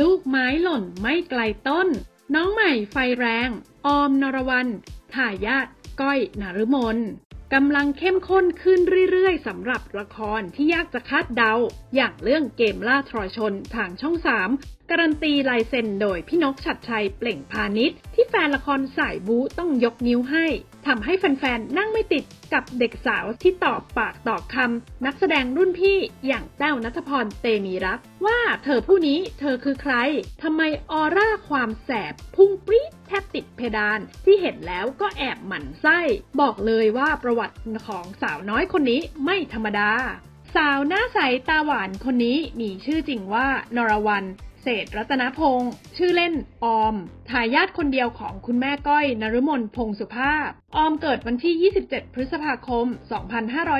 ลูกไม้หล่นไม่ไกลต้น น้องใหม่ไฟแรง ออมนรวันทายาทก้อยนารุมนกำลังเข้มข้นขึ้นเรื่อยๆสำหรับละครที่ยากจะคาดเดา อย่างเรื่องเกมล่าทรอยชนทางช่อง 3 การันตีลายเซ็นโดยพี่นกชัดชัยเปล่งพาณิชย์ที่แฟนละครสายบู๊ต้องยกนิ้วให้ทำให้แฟนๆ นั่งไม่ติดกับเด็กสาวที่ตอบปากตอบคำนักแสดงรุ่นพี่อย่างแต้วนัทพรเตมีรัก ว่าเธอผู้นี้เธอคือใครทำไมออร่าความแสบพุ่งปรี๊ดแทบติดเพดานที่เห็นแล้วก็แอบหมั่นไส้ บอกเลยว่าประวัติของสาวน้อยคนนี้ไม่ธรรมดา สาวหน้าใสตาหวานคนนี้มีชื่อจริงว่านรวรรณ เศรษฐรัตนพงศ์ชื่อเล่นออม ทายาทคนเดียวของคุณแม่ก้อยนฤมนพงศ์สุภาพ ออมเกิดวันที่ 27 พฤษภาคม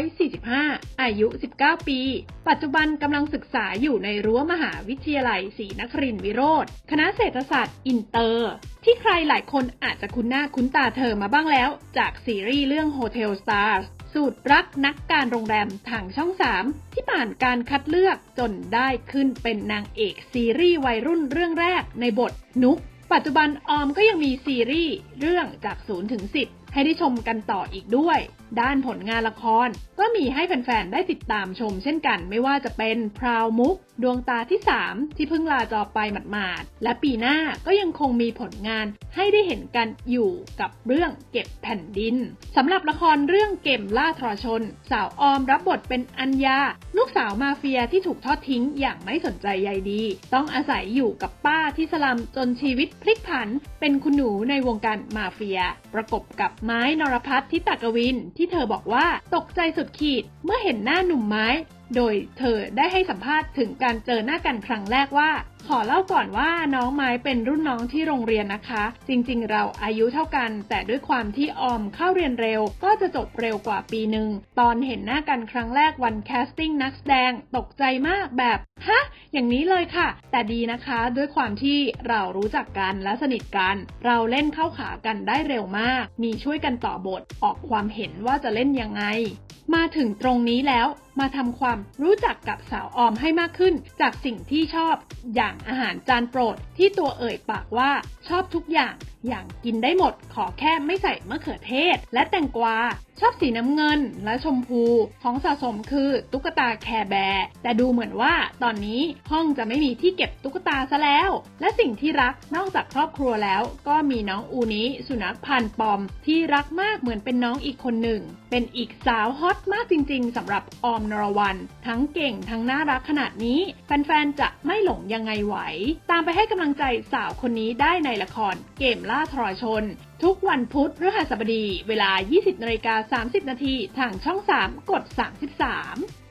2545 อายุ 19 ปี ปัจจุบันกำลังศึกษาอยู่ในรั้วมหาวิทยาลัยศรีนครินทรวิโรธ คณะเศรษฐศาสตร์อินเตอร์ที่ใครหลายคนอาจจะคุ้นหน้าคุ้นตาเธอมาบ้างแล้ว จากซีรีส์เรื่อง Hotel Stars สูตรรักนักการโรงแรมทางช่อง 3 ที่ผ่านการคัดเลือกจนได้ขึ้นเป็นนางเอกซีรีส์วัยรุ่นเรื่องแรกในบทนุก ปัจจุบันออมก็ยังมีซีรีส์เรื่องจาก0ถึง10 ให้ได้ชมกันต่ออีกด้วย ด้านผลงานละครก็มีให้แฟนๆ ได้ติดตามชมเช่นกัน ไม่ว่าจะเป็นพราวมุก ดวงตาที่ 3 ที่เพิ่งลาจอไปหมาดๆ และปีหน้าก็ยังคงมีผลงานให้ได้เห็นกันอยู่กับเรื่องเก็บแผ่นดินสำหรับละครเรื่องเกมล่าทรชน สาวออมรับบทเป็นอัญญา ลูกสาวมาเฟียที่ถูกทอดทิ้งอย่างไม่สนใจใยดี ต้องอาศัยอยู่กับป้าที่สลัมจนชีวิตพลิกผัน เป็นคุณหนูในวงการมาเฟีย ประกบกับไม้นรพัฒน์ทิตากวินที่เธอบอกว่าตกใจสุดขีดเมื่อเห็นหน้าหนุ่มไม้ โดยเธอได้ให้สัมภาษณ์ถึงการเจอหน้ากันครั้งแรกว่า ขอเล่าก่อนว่าน้องไม้เป็นรุ่นน้องที่โรงเรียนนะคะ จริงๆ เราอายุเท่ากัน แต่ด้วยความที่ออมเข้าเรียนเร็ว ก็จะจบเร็วกว่าปีหนึ่งตอนเห็นหน้ากันครั้งแรกวันแคสติ้งนักแสดงตกใจมากแบบฮะอย่างนี้เลยค่ะ แต่ดีนะคะด้วยความที่เรารู้จักกันและสนิทกัน เราเล่นเข้าขากันได้เร็วมาก มีช่วยกันต่อบทออกความเห็นว่าจะเล่นยังไง มาถึงตรงนี้แล้วมาทำความรู้จักกับสาวออมให้มากขึ้น จากสิ่งที่ชอบ อย่างอาหารจานโปรดที่ตัวเอ่ยปากว่าชอบทุกอย่าง อย่างกินได้หมด ขอแค่ไม่ใส่มะเขือเทศ และแตงกวา ชอบสีน้ำเงินและชมพู ของสะสมคือตุ๊กตาแคร์แบร์แต่ดูเหมือนว่าตอนนี้ห้องจะไม่มีที่เก็บตุ๊กตาซะแล้ว และสิ่งที่รักนอกจากครอบครัวแล้ว ก็มีน้องอูนี้สุนัขพันธ์ปอม ที่รักมากเหมือนเป็นน้องอีกคนหนึ่ง เป็นอีกสาวฮอตมากจริง ๆสำหรับออมนรวัน ทั้งเก่งทั้งน่ารักขนาดนี้ แฟนๆจะไม่หลงยังไงไหว ตามไปให้กำลังใจสาวคนนี้ได้ในละครเกมล่าทรชน ทุกวันพุธพฤหัสบดี เวลา 20นาฬิกา30 นาที ทางช่อง 3 กด 33